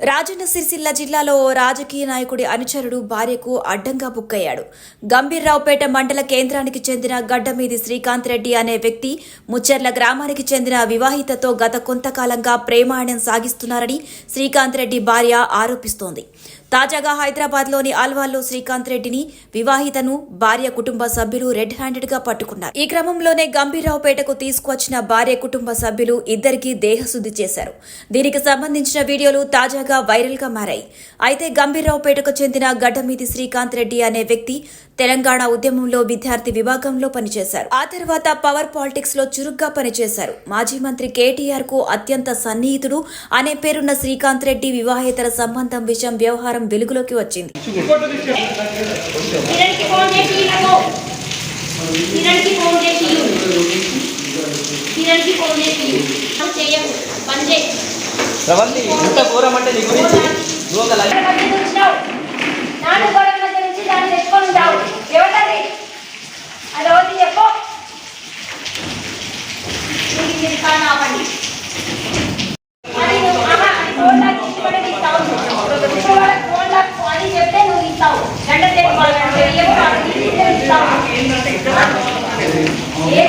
రాజన్న సిరిసిల్ల జిల్లాలో ఓ రాజకీయ నాయకుడి అనుచరుడు భార్యకు అడ్డంగా బుక్కయ్యాడు. గంభీర్రావుపేట మండల కేంద్రానికి చెందిన గడ్డమీది శ్రీకాంత్ రెడ్డి అనే వ్యక్తి ముచ్చెర్ల గ్రామానికి చెందిన వివాహితతో గత కొంతకాలంగా ప్రేమాయణం సాగిస్తున్నారని శ్రీకాంత్ రెడ్డి భార్య ఆరోపిస్తోంది. తాజాగా హైదరాబాద్లోని ఆల్వాల్లో శ్రీకాంత్ రెడ్డిని వివాహితను భార్య కుటుంబ సభ్యులు రెడ్ హ్యాండెడ్గా పట్టుకున్నారు. ఈ క్రమంలోనే గంభీరావుపేటకు తీసుకువచ్చిన భార్య కుటుంబ సభ్యులు ఇద్దరికీ దేహశుద్ధి చేశారు. దీనికి సంబంధించిన వీడియోలు తాజాగా వైరల్గా మారాయి. అయితే గంభీరావుపేటకు చెందిన గడ్డమీది శ్రీకాంత్ రెడ్డి అనే వ్యక్తి తెలంగాణ ఉద్యమంలో విద్యార్థి విభాగంలో పనిచేశారు. ఆ తర్వాత పవర్ పాలిటిక్స్లో చురుగ్గా పనిచేశారు. మాజీ మంత్రి కేటీఆర్కు అత్యంత సన్నిహితుడు అనే పేరున్న శ్రీకాంత్ రెడ్డి వివాహేతర సంబంధం విషయం వ్యవహారం వెలుగులోకి వచ్చింది. ఫోన్ చేసి ప్రవంతి ఇంత ఘోరం అంటే నీ గురించి నువ్వు ఒక లైన్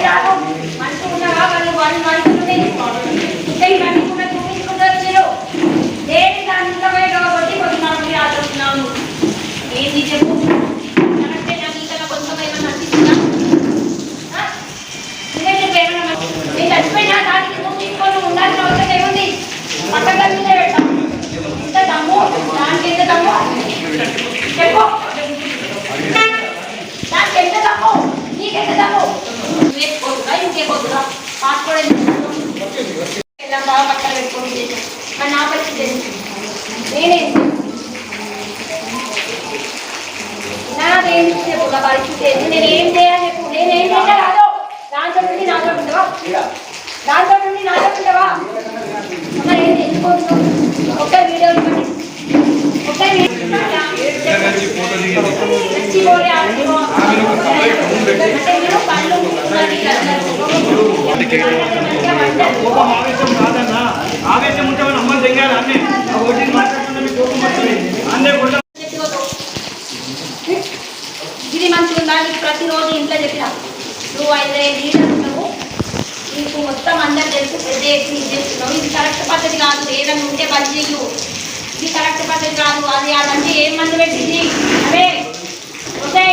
గొడవ ఏంది చెప్పు కరెక్టే నాకు ఇంకా కొంచెం ఏమైనా అనిపిస్తుందా ఆ? చెప్పు ఏమైనా నేను చచ్చిపోయినా దానికి నువ్వు తీసుకొని ఉండాల్సిన అవసరం ఏముంది పక్కన మీద పెట్టాం ఇంత దమ్ము దానికి ఎంత దమ్ము చెప్పు దానికి ఎంత దమ్ము నీకెంత దమ్ము పాస్పోర్ట్ బాగా పక్కన మరి నా పరిస్థితి నేనేం నేను ఏం చేయాలి నేనేం చేయాలి రాదు దాంతో నుండి నాతో ఉండవా దాంతో నుండి నాతో ఉండవా మరి ఏం తెచ్చుకోవచ్చు ఒక్క వీడియో ఇవ్వండి ఒక్క ఆవేశం ఉంటే మన అమ్మని తెగాలి అన్నీ ఇది మంచిగా ఉందా నీకు ప్రతిరోజు ఇంట్లో చెప్పిన. నువ్వు అయితే లీడర్ నీకు మొత్తం అందరు తెలుసు పెద్ద ఎత్తున ఇది చేస్తున్నావు. ఇది కరెక్ట్ పద్ధతి కాదు ఏదైనా ఉంటే బంద్ చెయ్యు. ఇది కరెక్ట్ పద్ధతి కాదు అది అదంటే ఏం మందు పెట్టింది? అదే ఒకే